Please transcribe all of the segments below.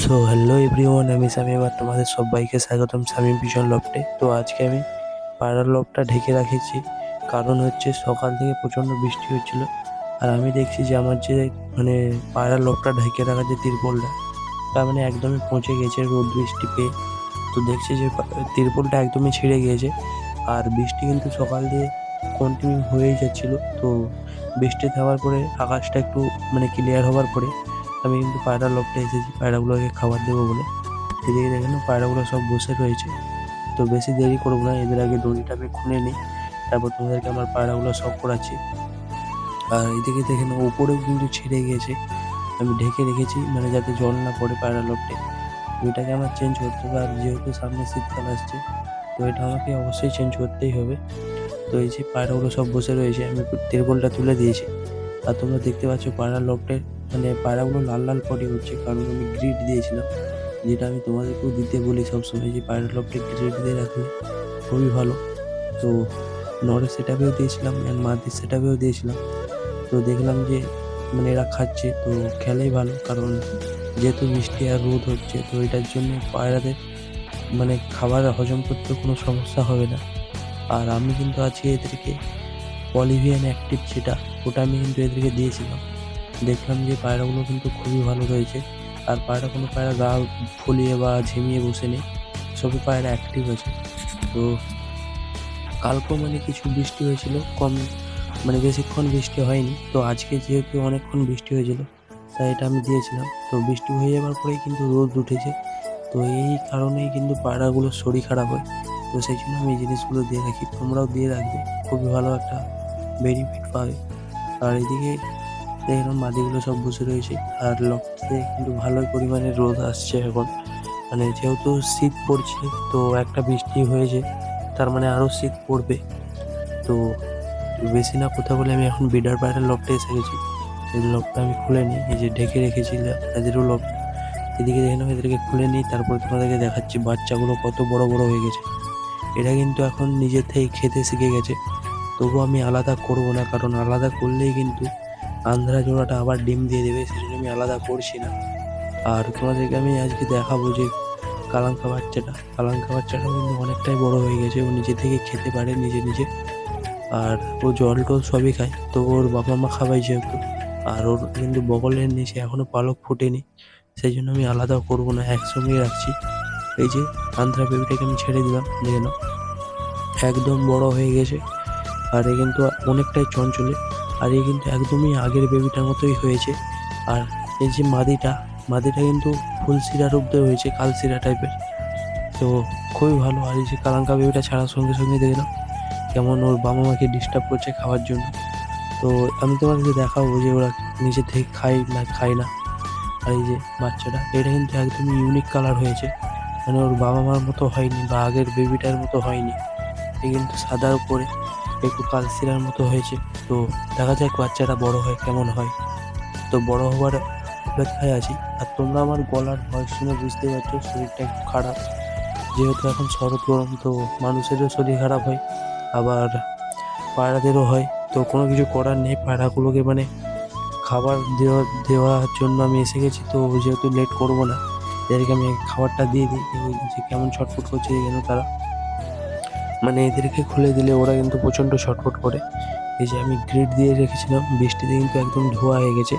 So hello everyone আমি স্বামী এবার তোমাদের সবাইকে স্বাগতম স্বামী ভীষণ লফটে। তো আজকে আমি পায়রার লফটা ঢেকে রাখেছি। কারণ হচ্ছে সকাল থেকে প্রচণ্ড বৃষ্টি হচ্ছিল। আর আমি দেখছি যে আমার যে মানে পায়রার লফটা ঢেকে রাখা যে তিরপলটা, তা মানে একদমই পচে গেছে রোদ বৃষ্টি পেয়ে। তো দেখছি যে তিরপলটা একদমই ছিঁড়ে গিয়েছে আর বৃষ্টি কিন্তু সকাল দিয়ে কন্টিনিউ হয়েই যাচ্ছিল। তো বৃষ্টি থামার পরে আকাশটা একটু মানে ক্লিয়ার হওয়ার পরে আমি কিন্তু পায়রা লোকটা এসেছি, পায়রাগুলোকে খাবার দেবো বলে। এদিকে দেখেন পায়রাগুলো সব বসে রয়েছে। তো বেশি দেরি করব না, এদের আগে দড়িটা আমি খুলে নিই। তারপর তোমাদেরকে আমার পায়রাগুলো সব করাচ্ছি। আর এদিকে দেখেন, ওপরেও কিন্তু ছিঁড়ে গিয়েছে। আমি ঢেকে রেখেছি মানে যাতে জল না পড়ে পায়রা লফটে তো এটাকে আমার চেঞ্জ করতে হবে, আর যেহেতু সামনে শীতকাল আসছে, তো এটা আমাকে অবশ্যই চেঞ্জ করতেই হবে। তো এই যে পায়রাগুলো সব বসে রয়েছে, আমি তিরপলটা তুলে দিয়েছি। আর তোমরা দেখতে পাচ্ছ পায়রা লফটের মানে পায়রাগুলো লাল লাল পটে হচ্ছে, কারণ আমি গ্রিড দিয়েছিলাম, যেটা আমি তোমাদেরকেও দিতে বলি সবসময় যে পায়রা লফটে গ্রিড দিয়ে রাখলে খুবই ভালো। তো নরের সেটাপেও দিয়েছিলাম অ্যান্ড মাদির সেটাপেও দিয়েছিলাম। তো দেখলাম যে মানে এরা খাচ্ছে, তো খেলেই ভালো, কারণ যেহেতু বৃষ্টি আর রোদ হচ্ছে, তো এটার জন্য পায়রাদের মানে খাবার হজম করতে কোনো সমস্যা হবে না। আর আমি কিন্তু আজকে এদেরকে পলিভিয়ান অ্যাক্টিভ যেটা, ওটা আমি কিন্তু এদেরকে দিয়েছিলাম। দেখলাম যে পায়রাগুলো কিন্তু খুবই ভালো রয়েছে। আর পায়রা কোনো পায়রা গা ফুলিয়ে বা ঝিমিয়ে বসে নেই, সবই পায়রা অ্যাক্টিভ আছে। তো কালকেও মানে কিছু বৃষ্টি হয়েছিল, কম মানে বেশিক্ষণ বৃষ্টি হয়নি। তো আজকে যেহেতু অনেকক্ষণ বৃষ্টি হয়েছিল, তাই এটা আমি দিয়েছিলাম। তো বৃষ্টি হয়ে যাওয়ার পরেই কিন্তু রোদ উঠেছে। তো এই কারণেই কিন্তু পায়রাগুলোর শরীর খারাপ হয়। তো সেই জন্য আমি এই জিনিসগুলো দিয়ে রাখি। তোমরাও দিয়ে রাখবে, খুবই ভালো একটা বেনিফিট পাবে। আর এদিকে দেখলাম মাদিগুলো সব বসে রয়েছে। আর লক্ষ্যতে কিন্তু ভালোই পরিমাণে রোদ আসছে এখন। মানে যেহেতু শীত পড়ছে, তো একটা বৃষ্টি হয়েছে, তার মানে আরও শীত পড়বে। তো বেশি না কথা বলে আমি এখন বিডার বাইরের লকটা এসে গেছি। এই লকটা আমি খুলে নিই, এই যে ঢেকে রেখেছিলাম এদেরও লক। এদিকে দেখে নাও এদেরকে খুলে নিই, তারপর তোমাদেরকে দেখাচ্ছি বাচ্চাগুলো কত বড় বড় হয়ে গেছে। এটা কিন্তু এখন নিজের থেকে খেতে শিখে গেছে। তবু আমি আলাদা করব না, কারণ আলাদা করলেই কিন্তু আন্ধ্রা জোড়াটা আবার ডিম দিয়ে দেবে, সেজন্য আমি আলাদা করছি না। আর তোমাদেরকে আমি আজকে দেখাবো যে কালাঙ্কা বাচ্চাটা কালাঙ্কা বাচ্চাটা কিন্তু অনেকটাই বড় হয়ে গেছে, ও নিজে থেকে খেতে পারে নিজে নিজে। আর ও জল টল সবই খায়, তো ওর বাবা মা খাওয়াই যেহেতু। আর ওর কিন্তু বগলের নিচে এখনও পালক ফোটেনি সেই জন্য আমি আলাদা করব না, একসঙ্গেই রাখছি। এই যে আন্ধ্রা বেবিটাকে আমি ছেড়ে দিলাম নাও। একদম বড় হয়ে গেছে, আর এ কিন্তু অনেকটাই চঞ্চলে। আর এ কিন্তু একদমই আগের বেবিটার মতোই হয়েছে। আর এই যে মাদিটা মাদিটা কিন্তু ফুল সিরা রূপতে হয়েছে, কাল সিরা টাইপের তো খুবই ভালো, আর এই যে কালাঙ্কা বেবিটা ছাড়ার সঙ্গে সঙ্গে দেখে নাও, কেমন ওর বাবা মাকে ডিস্টার্ব করছে খাওয়ার জন্য। তো আমি তোমাদেরকে দেখাবো যে ওরা নিজে থেকে খায় না খায় না। আর এই যে বাচ্চাটা, এটা কিন্তু একদমই ইউনিক কালার হয়েছে। মানে ওর বাবা মার মতো হয়নি বা আগের বেবিটার মতো হয়নি। এ কিন্তু সাদার উপরে। একটু কালসিরার মতো হয়েছে। তো দেখা যাক বাচ্চাটা বড় হয়, কেমন হয়। তো বড় হওয়ার অপেক্ষায় আছি। আর তোমরা আমার গলার ভয়েস শুনে বুঝতে পারছ, শরীরটা একটু খারাপ। যেহেতু এখন শরৎ গরম, তো মানুষেরও শরীর খারাপ হয়, আবার পায়রাদেরও হয়। তো কোনো কিছু করার নেই, পায়রাগুলোকে মানে খাবার দেওয়া, দেওয়ার জন্য আমি এসে গেছি, তো যেহেতু লেট করব না, এদেরকে আমি খাবারটা দিয়ে দিই, যে কেমন ছটফট করছে যেন তারা। মানে এদেরকে খুলে দিলে ওরা কিন্তু প্রচণ্ড ছটফট করে। এই যে আমি গ্রিড দিয়ে রেখেছিলাম, বৃষ্টিতে কিন্তু একদম ধোয়া হয়ে গেছে।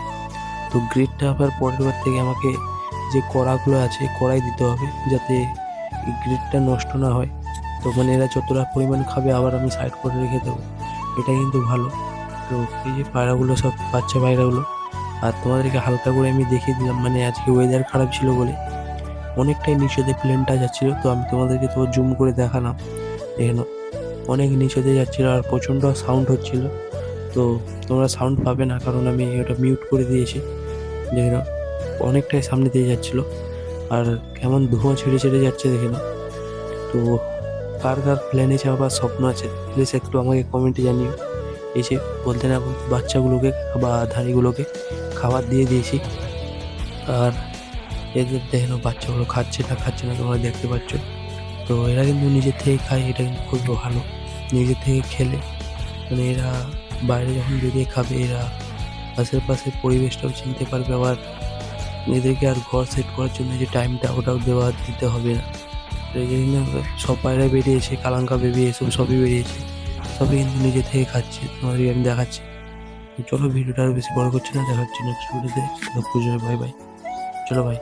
তো গ্রিডটা আবার পরের বার থেকে আমাকে যে কড়াগুলো আছে, কড়াই দিতে হবে যাতে গ্রিডটা নষ্ট না হয়। তো মানে এরা যতটা পরিমাণ খাবে আবার আমি সাইড করে রেখে দেবো। এটা কিন্তু ভালো। তো এই যে পায়রাগুলো সব, বাচ্চা পায়রাগুলো। আর তোমাদেরকে হালকা করে আমি দেখিয়ে দিলাম মানে আজকে ওয়েদার খারাপ ছিল বলে। অনেকটাই নিচেতে প্লেনটা যাচ্ছিল, তো আমি তোমাদেরকে তো জুম করে দেখালাম। এখানে অনেক নিচেতে যাচ্ছিল আর প্রচণ্ড সাউন্ড হচ্ছিল। তো তোমরা সাউন্ড পাবে না কারণ আমি ওটা মিউট করে দিয়েছি। দেখে অনেকটাই সামনে দিয়ে যাচ্ছিল আর কেমন ধোঁয়া ছেড়ে ছেড়ে যাচ্ছে দেখে নাও তো কার কার প্ল্যানে যাওয়ার স্বপ্ন আছে? প্লিজ একটু আমাকে কমেন্টে জানিও। এই যে বলতে না বাচ্চাগুলোকে বা ধাড়িগুলোকে খাবার দিয়ে দিয়েছি। আর এদের দেখে নাও বাচ্চাগুলো খাচ্ছে না খাচ্ছে না তোমরা দেখতে পাচ্ছ। তো এরা কিন্তু নিজের থেকে খায়, এটা কিন্তু খুব ভালো। নিজের থেকে খেলে। মানে এরা বাইরে যখন বেরিয়ে খাবে, এরা আশেপাশের পরিবেশটাও চিনতে পারবে। আবার এদেরকে আর ঘর সেট করার জন্য যে টাইমটা ওটাও দেওয়া দিতে হবে না। সব বাইরে বেরিয়েছে, কালাঙ্কা বেবি এসব সবই বেরিয়েছে। সবই কিন্তু নিজে থেকে খাচ্ছে, তোমাদেরকে আমি দেখাচ্ছি। চলো ভিডিওটা আর বেশি বড় করছি না দেখা হচ্ছে নেক্সট ভিডিওতে বাই বাই চলো ভাই